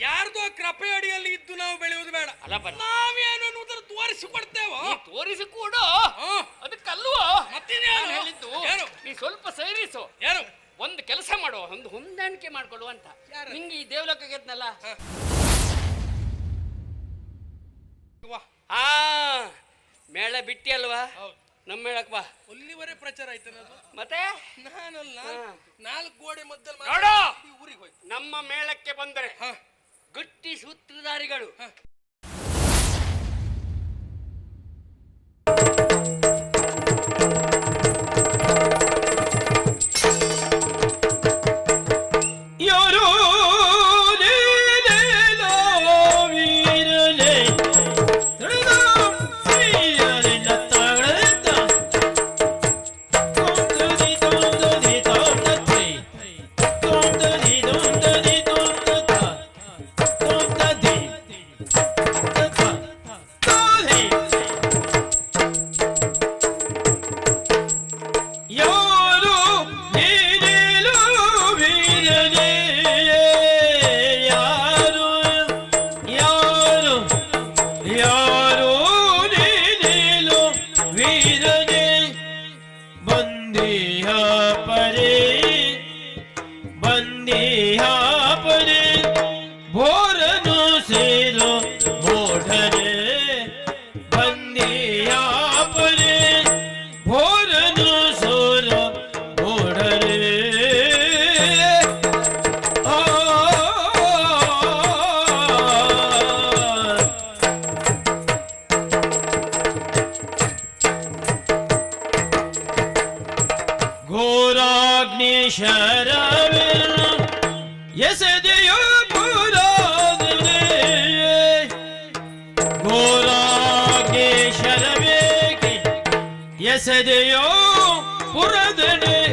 ಯಾರ್ದೋ ಕೃಪೆ ಅಡಿಯಲ್ಲಿ ಇದ್ದು ನಾವು ಬೆಳೆಯುವುದು ಬೇಡ. ಅಲ್ಲ ಬನ್ನಿ. ನಾವೇನು ತೋರಿಸಿ ಕೊಡ್ತೇವೋ? ತೋರಿಸಿ ಕೂಡ. ಅದಕ್ಕಲ್ವಾ ಮತ್ತಿನ್ಯಾರು? ಹೇಳಿದ್ದು ಯಾರು? ನೀ ಸ್ವಲ್ಪ ಸೈರಿಸು. ಯಾರು? ಒಂದು ಕೆಲಸ ಮಾಡುವ ಒಂದು ಹೊಂದಾಣಿಕೆ ಮಾಡ್ಕೊಳ್ಳುವ ಅಂತ. ಯಾರು? ನಿಂಗೆ ಈ ದೇವಲೋಕ ಗೆದ್ನಲ್ಲ. ವಾ. ಆ ಮೇಳ ಬಿಟ್ಟಿ ಅಲ್ವಾ? ಹೌದು. ನಮ್ಮ ಮೇಳಕ್ ಬಾ. ಅಲ್ಲಿವರೆ ಪ್ರಚಾರ ಆಯ್ತು ಅದು ಮತ್ತೆ? ನಾನಲ್ಲ. ಹಾ. ನಾಲ್ಕು ಗೋಡೆ ಮಧ್ಯದಲ್ಲಿ ನೋಡು. ಈ ಊರಿಗೆ ಹೋಯ್ತು. ನಮ್ಮ ಮೇಳಕ್ಕೆ ಬಂದರೆ ಹ. ಗಟ್ಟಿ ಸೂತ್ರಧಾರಿಗಳು. kesediyor buradını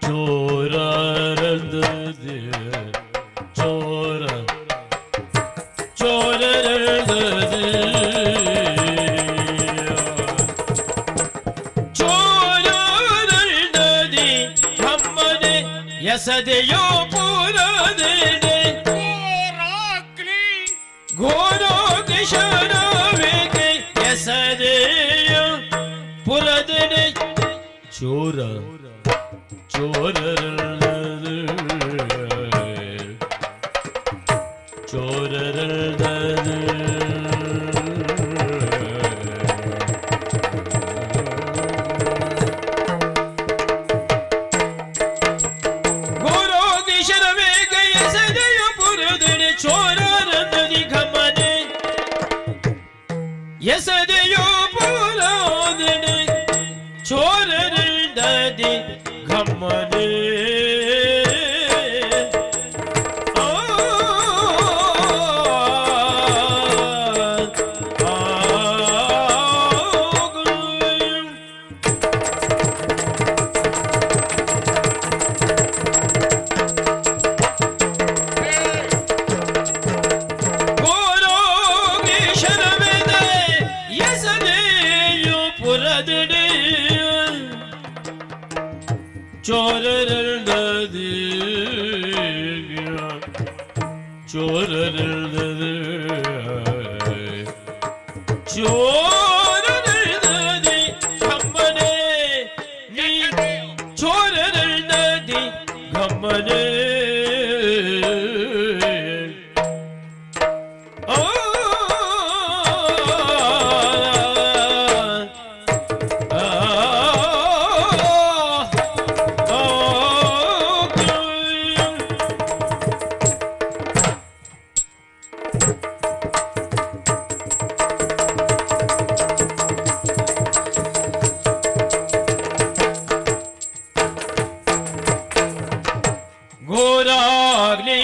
Çorar öldü diye Çorar Çorar öldü Yasadiyo buradını Gorakli Gorak dışarı ಚೋರ ಚೋರ ಚೋರರದ Hare çareler dedik ya çareler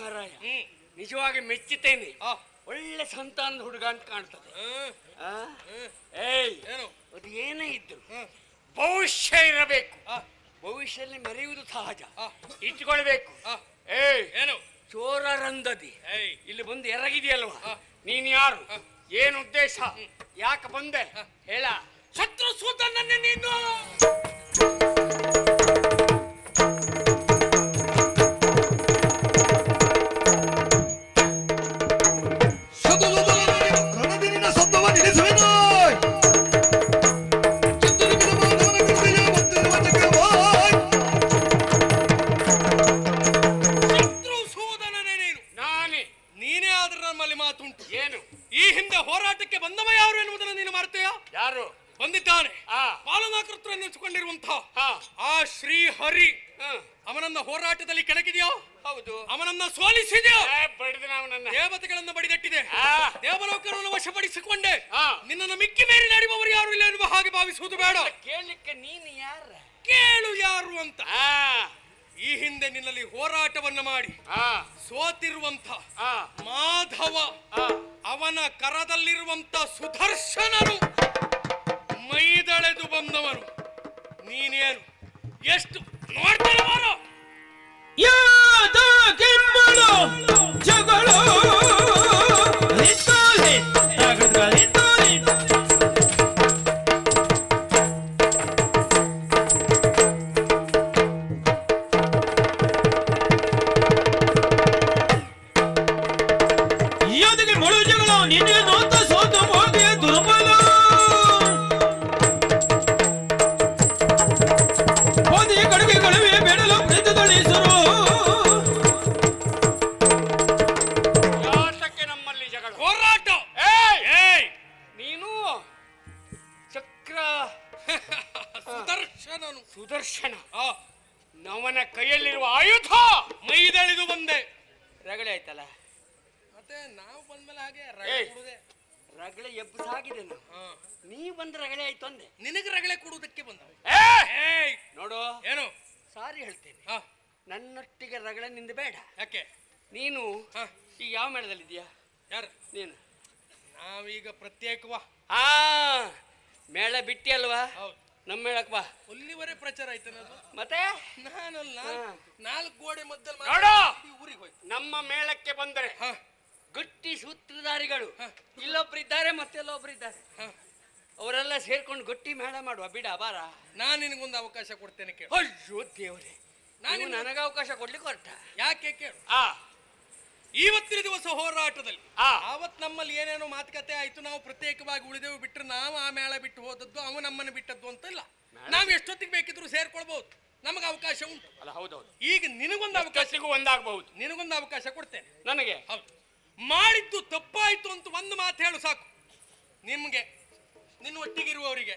ಮಹಾರಾಯ ನಿಜವಾಗಿ ಮೆಚ್ಚುತ್ತೇನೆ ಒಳ್ಳೆ ಸಂತಾನದ ಹುಡುಗ ಅಂತ ಕಾಣ್ತದೆ. ಆ? ಏಯ್ ಅದು ಏನೇ ಇದ್ರು ಭವಿಷ್ಯ ಇರಬೇಕು. ಭವಿಷ್ಯದಲ್ಲಿ ಮೆರೆಯುವುದು ಸಹಜ. ಇಟ್ಟುಕೊಳ್ಬೇಕು. ಇಟ್ಕೊಳ್ಬೇಕು ಏಯ್ ಏನು? ಚೋರರಂದದಿ. ಏಯ್. ಇಲ್ಲಿ ಬಂದು ಎರಗಿದೆಯಲ್ವಾ. ನೀನ್ ಯಾರು. ಏನು ಉದ್ದೇಶ? ಯಾಕೆ ಬಂದೆ? ಹೇಳ. ಶತ್ರು ಸೂತನನ್ನೇ ನೀನು ಮಾತುಂಟು. ಏನು? ಈ ಹಿಂದೆ ಹೋರಾಟಕ್ಕೆ ಬಂದವ ಯಾರು ಎನ್ನುವುದನ್ನು ನೀನು ಮರೆತೆಯ? ಯಾರು? ಬಂದಿದ್ದಾನೆ. ಆ. ಪಾಲನಾಕರ್ತೃ ಎನ್ನಿಸಿಕೊಂಡಿರುವಂತಹ ಹಾ. ಆ ಶ್ರೀ ಹರಿ. ಅವನನ್ನ ಹೋರಾಟದಲ್ಲಿ ಕೆಣಕಿದೆಯೋ? ಹೌದು. ಅವನನ್ನ ಸೋಲಿಸಿದೆಯೋ? ದೇವತೆಗಳನ್ನ ಬಡಿದಟ್ಟಿದೆ. ದೇವಲೋಕರನ್ನು ವಶಪಡಿಸಿಕೊಂಡೆ. ನಿನ್ನನ್ನು ಮಿಕ್ಕಿ ಮೇರಿ ನಡೆಯುವವರು ಯಾರು ಇಲ್ಲ ಎನ್ನುವ ಹಾಗೆ ಭಾವಿಸುವುದು ಬೇಡ. ಕೇಳಲಿಕ್ಕೆ ನೀನು ಯಾರ? ಕೇಳು ಯಾರು ಅಂತ. ಹಿಂದೆ ನಿನ್ನಲ್ಲಿ ಹೋರಾಟವನ್ನ ಮಾಡಿ ಆ. ಸೋತಿರುವಂತ ಆ. ಮಾಧವ ಆ. ಅವನ ಕರದಲ್ಲಿರುವಂತ ಸುದರ್ಶನನು ಮೈದಳೆದು ಬಂದವನು. ನೀನೇನು? ಎಷ್ಟು ನೋಡ್ತಾರೆ ಯಾದ ಹಾ. ನೀ ಬಂದ ರಗಳೆ ಆಯ್ತು ಅಂದೆ. ನಿನಗೆ ರಗಳೆ ಕೊಡುವುದಕ್ಕೆ ಬಂದ ನೋಡು. ಏನು? ಸಾರಿ ಹೇಳ್ತೇನೆ. ಹಾ. ನನ್ನೊಟ್ಟಿಗೆ ರಗಳೆ ನಿಂದ ಬೇಡ. ಯಾಕೆ? ನೀನು ಹಾ. ಈಗ ಯಾವ ಮೇಳದಲ್ಲಿದ್ದೀಯಾ ಯಾರು? ನೀನು. ನಾವೀಗ ಪ್ರತ್ಯೇಕವಾ ಆ ಮೇಳ ಬಿಟ್ಟಿ ಅಲ್ವಾ? ಹೌದು. ನಮ್ಮ ಮೇಳಕ್ಕೆ ಬಾ ಅಲ್ಲಿವರೆ ಪ್ರಚಾರ ಆಯ್ತನದು ಮತ್ತೆ? ನಾನಲ್ಲ. ಹಾ. ನಾಲ್ಕು ಗೋಡೆ ಮಧ್ಯದಲ್ಲಿ ನೋಡು! ಊರಿಗೆ ಹೋಯ್ತು. ನಮ್ಮ ಮೇಳಕ್ಕೆ ಬಂದರೆ ಹಾ. ಗಟ್ಟಿ ಸೂತ್ರಧಾರಿಗಳು. ಇಲ್ಲೊಬ್ಬರಿದ್ದಾರೆ ಮತ್ತೆಲ್ಲೊಬ್ಬರಿದ್ದಾರೆ ಅವರೆಲ್ಲ ಸೇರ್ಕೊಂಡು ಗಟ್ಟಿ ಮೇಳ ಮಾಡುವ. ಬಿಡ ಬಾರ. ನಾನು ನಿನಗೊಂದು ಅವಕಾಶ ಕೊಡ್ತೇನೆ ಕೇಳು. ಅಯ್ಯೋ ದೇವರೇ. ನಾನು ನಾನು ನನಗೆ ಅವಕಾಶ ಕೊಡ್ಲಿಕ್ಕೆ ಹೊರಟ. ಯಾಕೆ ಕೇಳು? ಆ. ಇವತ್ತಿನ ದಿವಸ ಹೋರಾಟದಲ್ಲಿ ಆ. ಆವತ್ ನಮ್ಮಲ್ಲಿ ಏನೇನೋ ಮಾತುಕತೆ ಆಯ್ತು ನಾವು ಪ್ರತ್ಯೇಕವಾಗಿ ಉಳಿದೆವು ಬಿಟ್ಟರೆ ನಾವು ಆ ಮೇಳ ಬಿಟ್ಟು ಹೋದದ್ದು ಅವ ನಮ್ಮನ್ನು ಬಿಟ್ಟದ್ದು ಅಂತ ಇಲ್ಲ ನಾವು ಎಷ್ಟೊತ್ತಿಗೆ ಬೇಕಿದ್ರು ಸೇರ್ಕೊಳ್ಬಹುದು ನಮಗೆ ಅವಕಾಶ ಉಂಟು. ಅಲ್ಲ ಹೌದೌದು. ಈಗ ನಿನಗೊಂದು ಅವಕಾಶ ಒಂದಾಗಬಹುದು. ನಿನಗೊಂದು ಅವಕಾಶ ಕೊಡ್ತೇನೆ. ನನಗೆ? ಹೌದು. ಮಾಡಿದ್ದು ತಪ್ಪಾಯ್ತು ಅಂತ ಒಂದು ಮಾತು ಹೇಳು ಸಾಕು. ನಿಮಗೆ ನಿನ್ನ ಒಟ್ಟಿಗಿರುವವರಿಗೆ.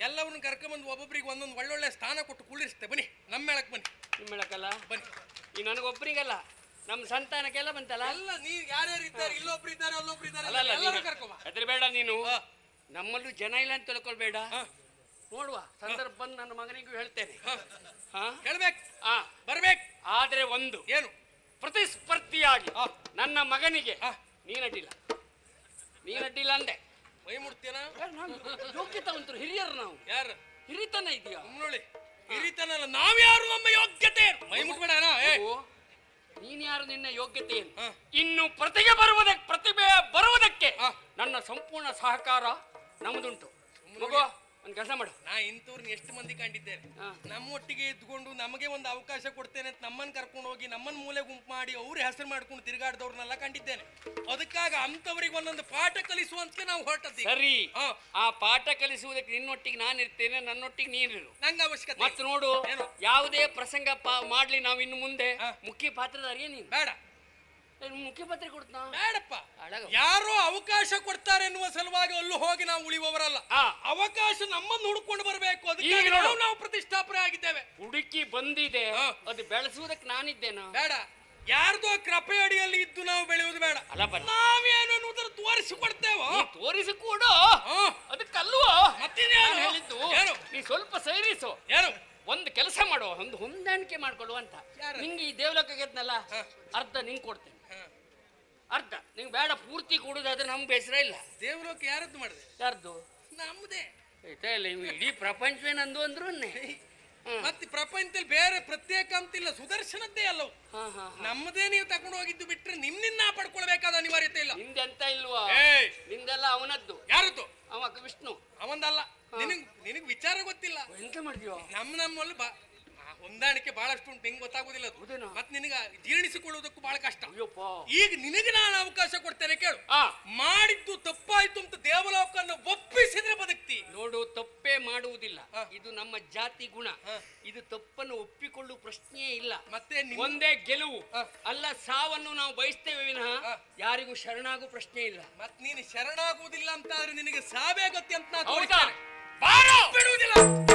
ಎಲ್ಲವನ್ನು ಕರ್ಕೊಂಬಂದು ಒಬ್ಬೊಬ್ಬರಿಗೆ ಒಂದೊಂದು ಒಳ್ಳೊಳ್ಳೆ ಸ್ಥಾನ ಕೊಟ್ಟು ಕುಳ್ಳಿರಿಸ್ತೇ ಬನ್ನಿ ನಮ್ಮ ಮೇಳಕ್ಕೆ ಬನ್ನಿ. ನಿಮ್ಮ ಮೇಳಕ್ಕಲ್ಲ? ಬನ್ನಿ. ಈ ನನಗೊಬ್ಬರಿಗಲ್ಲ ನಮ್ಮ ಸಂತಾನಕ್ಕೆಲ್ಲ ಬಂತಲ್ಲ? ಅಲ್ಲ ನೀ ಯಾರ್ಯಾರು ಇದ್ದಾರೆ ಇಲ್ಲೊಬ್ರು ಇದ್ದಾರೆ ಅಲ್ಲೊಬ್ರು ಇದ್ದಾರೆ ಅದ್ರ ಬೇಡ ಎಲ್ಲರೂ ಕರ್ಕೊಂಬ ಹೆದರಬೇಡ ನೀನು. ನಮ್ಮಲ್ಲೂ ಜನ ಇಲ್ಲ ಅಂತ ತಿಳ್ಕೊಳ್ಬೇಡ. ನೋಡುವ ಸಂದರ್ಭ ಬಂದು ನನ್ನ ಮಗನಿಗೂ ಹೇಳ್ತೇನೆ. ಹೇಳ್ಬೇಕು. ಹಾ. ಬರ್ಬೇಕು. ಆದ್ರೆ ಒಂದು. ಏನು? ಪ್ರತಿಸ್ಪರ್ಧಿಯಾಗಿ. ನನ್ನ ಮಗನಿಗೆ. ನೀನಡ್ಡಿಲ್ಲ. ನೀನಡ್ಡಿಲ್ಲ ಅಂದೆ. ಮೈ ಮುಡ್ತೇನ ನಾನು ಹಿರಿಯರು ನಾವು. ಯಾರು? ಹಿರಿತನ ಇದೆಯಾ? ಸುಮ್ನೊಳಿ ಹಿರಿತನಲ್ಲ ನಾವ್ಯಾರು ನಮ್ಮ ಯೋಗ್ಯತೆ? ಮೈ ಮುಟ್ಬೇಡ ನೀನ್ ಯಾರು ನಿನ್ನ ಯೋಗ್ಯತೆ ಏನು ಇನ್ನು ಪ್ರತಿಗೆ ಬರುವುದಕ್ಕೆ ಪ್ರತಿಭೆ ಬರುವುದಕ್ಕೆ. ನನ್ನ ಸಂಪೂರ್ಣ ಸಹಕಾರ ನಮ್ದುಂಟು ಮಗು ಒಂದು ಕೆಲಸ ಮಾಡು. ನಾ ಇಂಥವ್ರನ್ನ ಎಷ್ಟು ಮಂದಿ ಕಂಡಿದ್ದೇನೆ ನಮ್ಮ ನಮ್ಮೊಟ್ಟಿಗೆ ಇದ್ಕೊಂಡು ನಮಗೆ ಒಂದು ಅವಕಾಶ ಕೊಡ್ತೇನೆ ಅಂತ ನಮ್ಮನ್ನ ಕರ್ಕೊಂಡು ಹೋಗಿ ನಮ್ಮನ್ ಮೂಲೆ ಗುಂಪು ಮಾಡಿ ಅವ್ರ ಹೆಸರು ಮಾಡ್ಕೊಂಡು ತಿರುಗಾಡ್ದವ್ರನ್ನೆಲ್ಲ ಕಂಡಿದ್ದೇನೆ. ಅದಕ್ಕಾಗ ಅಂಥವ್ರಿಗೆ ಒಂದೊಂದು ಪಾಠ ಕಲಿಸುವಂತೆ ನಾವು ಹೊರಟದ್ದಿ ಸರಿ. ಆ ಪಾಠ ಕಲಿಸುವುದಕ್ಕೆ ನಿನ್ನೊಟ್ಟಿಗೆ ನಾನು ಇರ್ತೇನೆ ನನ್ನೊಟ್ಟಿಗೆ ನೀನಿರು ನಂಗೆ ಅವಶ್ಯಕತೆ ಮತ್ತೆ ನೋಡು ಯಾವುದೇ ಪ್ರಸಂಗ ಮಾಡ್ಲಿ ನಾವು ಇನ್ನು ಮುಂದೆ. ಮುಖ್ಯ ಪಾತ್ರಧಾರಿಯೇ ನೀನು. ಬೇಡ. ಏನ್ ಮುಖ್ಯ ಪಾತ್ರ ಕೊಡ್ತಾ ಬೇಡಪ್ಪ. ಯಾರೋ ಅವಕಾಶ ಕೊಡ್ತಾರೆ ಎನ್ನುವ ಸಲುವಾಗಿ ಅಲ್ಲೂ ಹೋಗಿ ನಾವು ಉಳಿಯುವವರಲ್ಲ ಆ. ಅವಕಾಶ ನಮ್ಮನ್ನು ಹುಡುಕೊಂಡು ಬರಬೇಕು ಅದಕ್ಕೆ. ನಾವು ಪ್ರತಿಷ್ಠಾಪನೆ ಆಗಿದ್ದೇವೆ ಹುಡುಕಿ ಬಂದಿದೆ ಅದು ಬೆಳೆಸುವುದಕ್ಕೆ ನಾನಿದ್ದೇನ ಬೇಡ ಯಾರ್ದೋ ಕೃಪೆ ಅಡಿಯಲ್ಲಿ ಇದ್ದು ನಾವು ಬೆಳೆಯುವುದು ಬೇಡ. ನಾವೇನು ತೋರಿಸಿ ತೋರಿಸಿಕೊಡ್ತೇವೋ ನೀ ತೋರಿಸಿ ಕೂಡ ಹಾ. ಅದಕ್ಕಲ್ವಾ ಮತ್ತಿನ್ಯಾರು? ಹೇಳಿದ್ದು? ನೀ ಸ್ವಲ್ಪ ಸೈರಿಸು ಏನು ಒಂದು ಕೆಲಸ ಮಾಡುವ ಒಂದು ಹೊಂದಾಣಿಕೆ ಮಾಡ್ಕೊಳ್ಳುವ ಅಂತ ಯಾರು? ನಿಂಗೆ ಈ ದೇವಲೋಕ ಗೆದ್ನಲ್ಲ. ಅರ್ಧ ನಿಂಗೆ ಕೊಡ್ತೇನೆ. ಅರ್ಧ. ನಿಂಗೆ ಬೇಡ ಪೂರ್ತಿ ಕೊಡೋದಾದ್ರೆ ನಮ್ಗೆ ಬೇಸರ ಇಲ್ಲ. ದೇವಲೋಕ ಯಾರದ್ದು ಮಾಡಿದೆ? ಯಾರ್ದು? ನಮ್ಮದೇ ಆಯ್ತಾ ಇಲ್ಲ ಇವು ಇಡೀ ಪ್ರಪಂಚವೇ ನಂದು ಅಂದ್ರು ಮತ್ತೆ ಪ್ರಪಂಚದಲ್ಲಿ ಬೇರೆ ಪ್ರತ್ಯೇಕ ಅಂತಿಲ್ಲ ಸುದರ್ಶನದ್ದೇ ಅಲ್ಲವು. ನಮ್ಮದೇ ನೀವು ತಗೊಂಡು ಹೋಗಿದ್ದು ಬಿಟ್ರೆ ನಿಮ್ಮಿಂದ ಪಡ್ಕೊಳ್ಬೇಕಾದ ಅನಿವಾರ್ಯತೆ ಇಲ್ಲ. ನಿಂದೆಂತ ಇಲ್ವಾ? ಏ ನಿಂದೆಲ್ಲ ಅವನದ್ದು. ಯಾರದ್ದು? ಅವ ವಿಷ್ಣು. ಅವಂದಲ್ಲ ನಿನಗ್ ನಿನಗ್ ವಿಚಾರ ಗೊತ್ತಿಲ್ಲ. ಎಂತ ಮಾಡ್ತೀವ ನಮ್ಮ ನಮ್ಮಲ್ಲಿ ಬಾ ಹೊಂದಾಣಿಕೆ ಬಹಳಷ್ಟು ಉಂಟು ಹೆಂಗ್ ಗೊತ್ತಾಗುದಿಲ್ಲ ಅದು? ಮತ್ತೆ ನಿನಗ ಜೀರ್ಣಿಸಿಕೊಳ್ಳುವುದಕ್ಕೂ ಬಹಳ ಕಷ್ಟ. ಈಗ ನಿನಗೆ ನಾನು ಅವಕಾಶ ಕೊಡ್ತೇನೆ ಕೇಳು. ಮಾಡಿದ್ದು ತಪ್ಪಾಯ್ತು ಅಂತ ದೇವಲೋಕನ್ನು ಒಪ್ಪಿಸಿದ್ರೆ ಬದುಕ್ತಿ. ನೋಡು ತಪ್ಪೇ ಮಾಡುವುದಿಲ್ಲ. ಇದು ನಮ್ಮ ಜಾತಿ ಗುಣ. ಇದು ತಪ್ಪನ್ನು ಒಪ್ಪಿಕೊಳ್ಳುವ ಪ್ರಶ್ನೆಯೇ ಇಲ್ಲ. ಮತ್ತೆ ಒಂದೇ ಗೆಲುವು. ಅಲ್ಲ ಸಾವನ್ನು ನಾವು ಬಯಸ್ತೇವೆ ವಿನಃ ಯಾರಿಗೂ ಶರಣಾಗೂ ಪ್ರಶ್ನೆ ಇಲ್ಲ. ಮತ್ ನೀನು ಶರಣಾಗುವುದಿಲ್ಲ ಅಂತ ಆದ್ರೆ ನಿನಗೆ ಸಾವೇ ಗತಿ ಅಂತ ಬಿಡುವುದಿಲ್ಲ.